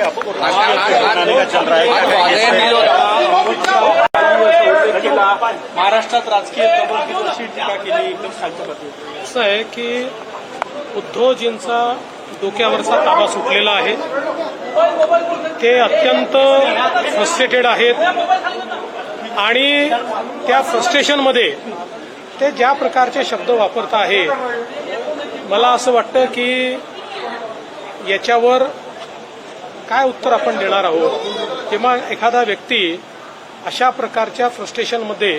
आपको बनाने का चल रहा है महाराष्ट्रात राजकीय टीका केली? एकदम असं आहे की उद्धवजींचा डोक्यावरचा ताबा सुटलेला आहे. ते अत्यंत फ्रस्ट्रेटेड आहेत. आणि त्या फ्रस्ट्रेशनमध्ये ते ज्या प्रकारचे शब्द वापरत आहे मला असं वाटतं की याच्यावर काय उत्तर आपण देणार आहोत? किंवा एखादा व्यक्ती अशा प्रकारच्या फ्रस्ट्रेशनमध्ये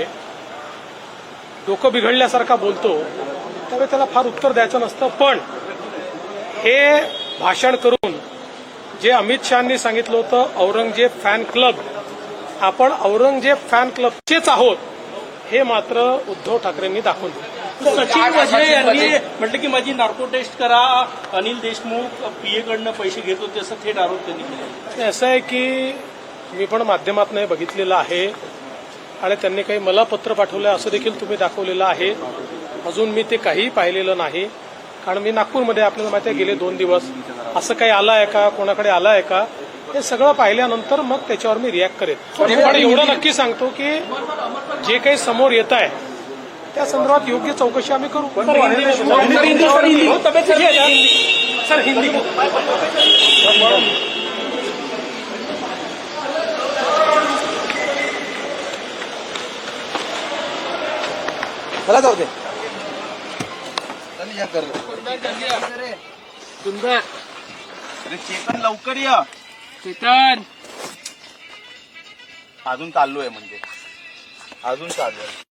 डोकं बिघडल्यासारखा बोलतो त्यावेळी त्याला फार उत्तर द्यायचं नसतं. पण हे भाषण करून जे अमित शहानी सांगितलं होतं औरंगजेब फॅन क्लब आपण औरंगजेब फॅन क्लबचेच आहोत. हे मात्र उद्धव ठाकरेंनी दाखवून दिलं सचिन वझे यांनी म्हटलं की माझी नार्को टेस्ट करा. अनिल देशमुख पीए कडनं पैसे घेत होते असं थेट आरोप त्यांनी केला. असं आहे की मी पण माध्यमातून हे बघितलेलं आहे आणि त्यांनी काही मला पत्र पाठवलं असं देखील तुम्ही दाखवलेलं आहे. अजून मी ते काहीही पाहिलेलं नाही. कारण मी नागपूरमध्ये आपल्याला माहिती आहे गेले दोन दिवस. असं काही आलं आहे का? कोणाकडे आलं आहे का? हे सगळं पाहिल्यानंतर मग त्याच्यावर मी रिॲक्ट करेन. पण एवढं नक्की सांगतो की जे काही समोर येत आहे त्या संदर्भात योग्य चौकशी आम्ही करू. हो, सर हिंदी चला जाऊ दे. सुंदर. अरे चेतन लवकर या. चेतन अजून चालू आहे म्हणजे. अजून चालू आहे